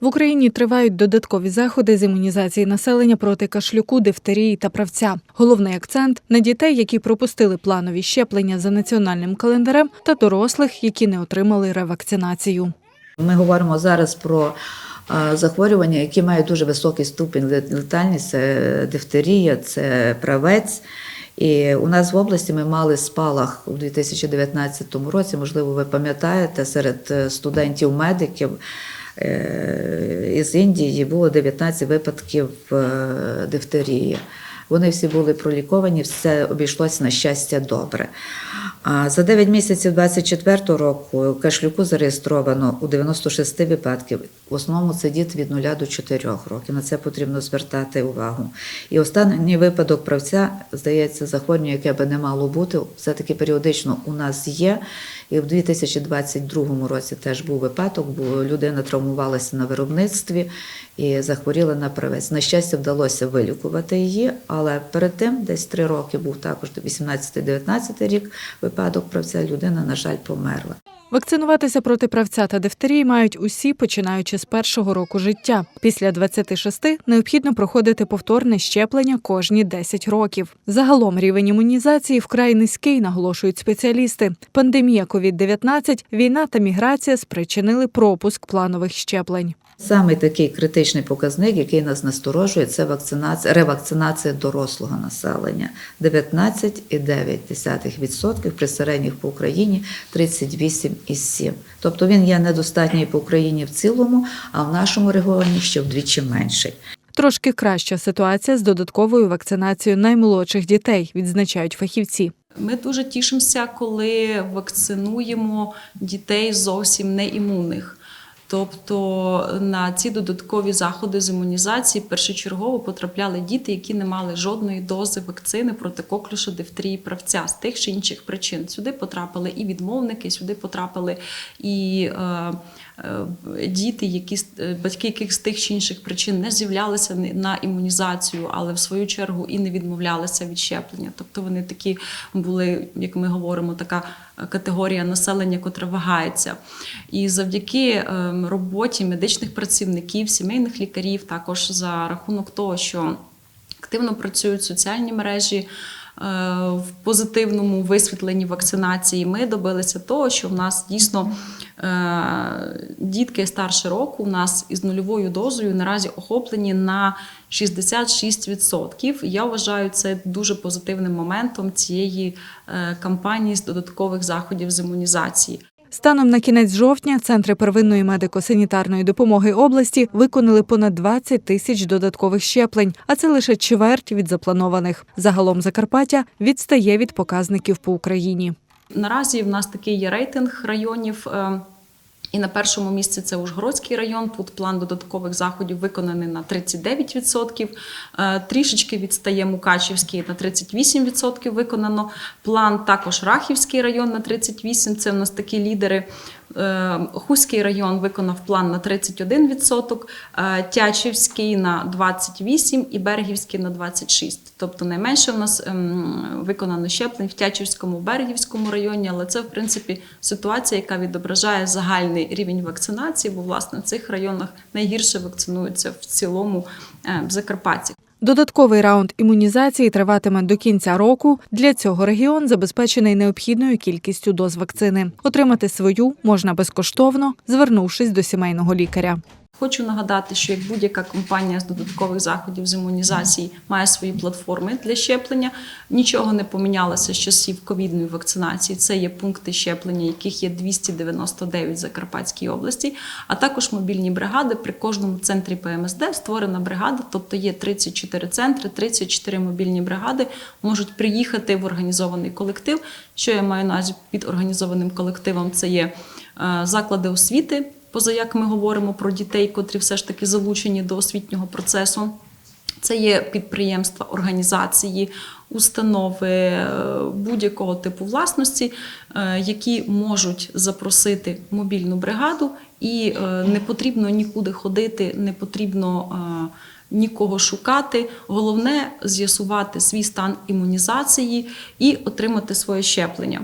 В Україні тривають додаткові заходи з імунізації населення проти кашлюку, дифтерії та правця. Головний акцент на дітей, які пропустили планові щеплення за національним календарем, та дорослих, які не отримали ревакцинацію. Ми говоримо зараз про е, захворювання, які мають дуже високий ступінь летальність, це дифтерія, це правець. І у нас в області ми мали спалах у 2019 році, можливо, ви пам'ятаєте, серед е, студентів-медиків із Індії було 19 випадків е, дифтерії. Вони всі були проліковані, все обійшлося на щастя добре. А за 9 місяців 2024 року кашлюку зареєстровано у 96 випадків. В основному це діти від 0 до 4 років. На це потрібно звертати увагу. І останній випадок правця, здається, захворювання, яке би не мало бути, все-таки періодично у нас є. І в 2022 році теж був випадок, бо людина травмувалася на виробництві і захворіла на правець. На щастя, вдалося вилікувати її, але перед тим, десь три роки, був також 18-19 рік випадок правця, людина, на жаль, померла. Вакцинуватися проти правця та дифтерії мають усі, починаючи з першого року життя. Після 26 необхідно проходити повторне щеплення кожні 10 років. Загалом рівень імунізації вкрай низький, наголошують спеціалісти. Пандемія COVID-19, війна та міграція спричинили пропуск планових щеплень. Саме такий критичний показник, який нас насторожує, це вакцинація, ревакцинація дорослого населення 19,9% при середніх по Україні 38,7%. Тобто він є недостатній по Україні в цілому, а в нашому регіоні ще вдвічі менший. Трошки краща ситуація з додатковою вакцинацією наймолодших дітей, відзначають фахівці. Ми дуже тішимося, коли вакцинуємо дітей зовсім неімунних. Тобто на ці додаткові заходи з імунізації першочергово потрапляли діти, які не мали жодної дози вакцини проти коклюшу, дифтерії, правця з тих чи інших причин. Сюди потрапили і відмовники, сюди потрапили і е, е, діти, які е, батьки, яких з тих чи інших причин не з'являлися на імунізацію, але в свою чергу і не відмовлялися від щеплення. Тобто вони такі були, як ми говоримо, така категорія населення, котра вагається. І завдяки ем, роботі медичних працівників, сімейних лікарів, також за рахунок того, що активно працюють соціальні мережі. Е, В позитивному висвітленні вакцинації ми добилися того, що в нас дійсно е, дітки старше року у нас із нульовою дозою наразі охоплені на 66%. Я вважаю це дуже позитивним моментом цієї е, кампанії з додаткових заходів з імунізації. Станом на кінець жовтня центри первинної медико-санітарної допомоги області виконали понад 20 тисяч додаткових щеплень, а це лише чверть від запланованих. Загалом Закарпаття відстає від показників по Україні. Наразі в нас такий є рейтинг районів. І на першому місці це Ужгородський район. Тут план додаткових заходів виконаний на 39%. Е, Трішечки відстає Мукачівський на 38% виконано. План також Рахівський район на 38%. Це в нас такі лідери. Е, Хуський район виконав план на 31%, е, Тячівський на 28% і Бергівський на 26%. Тобто найменше в нас ем, виконано щеплень в Тячівському, Бергівському районі, але це, в принципі, ситуація, яка відображає загальний рівень вакцинації, бо власне в цих районах найгірше вакцинуються в цілому е, Закарпатті. Додатковий раунд імунізації триватиме до кінця року. Для цього регіон забезпечений необхідною кількістю доз вакцини. Отримати свою можна безкоштовно, звернувшись до сімейного лікаря. Хочу нагадати, що як будь-яка компанія з додаткових заходів з імунізації має свої платформи для щеплення. Нічого не помінялося з часів ковідної вакцинації. Це є пункти щеплення, яких є 299 в Закарпатській області, а також мобільні бригади. При кожному центрі ПМСД створена бригада, тобто є 34 центри, 34 мобільні бригади можуть приїхати в організований колектив. Що я маю на під організованим колективом? Це є е, заклади освіти поза як ми говоримо про дітей, котрі все ж таки залучені до освітнього процесу. Це є підприємства, організації, установи е, будь-якого типу власності, е, які можуть запросити мобільну бригаду, і е, не потрібно нікуди ходити, не потрібно нікого шукати. Головне з'ясувати свій стан імунізації і отримати своє щеплення.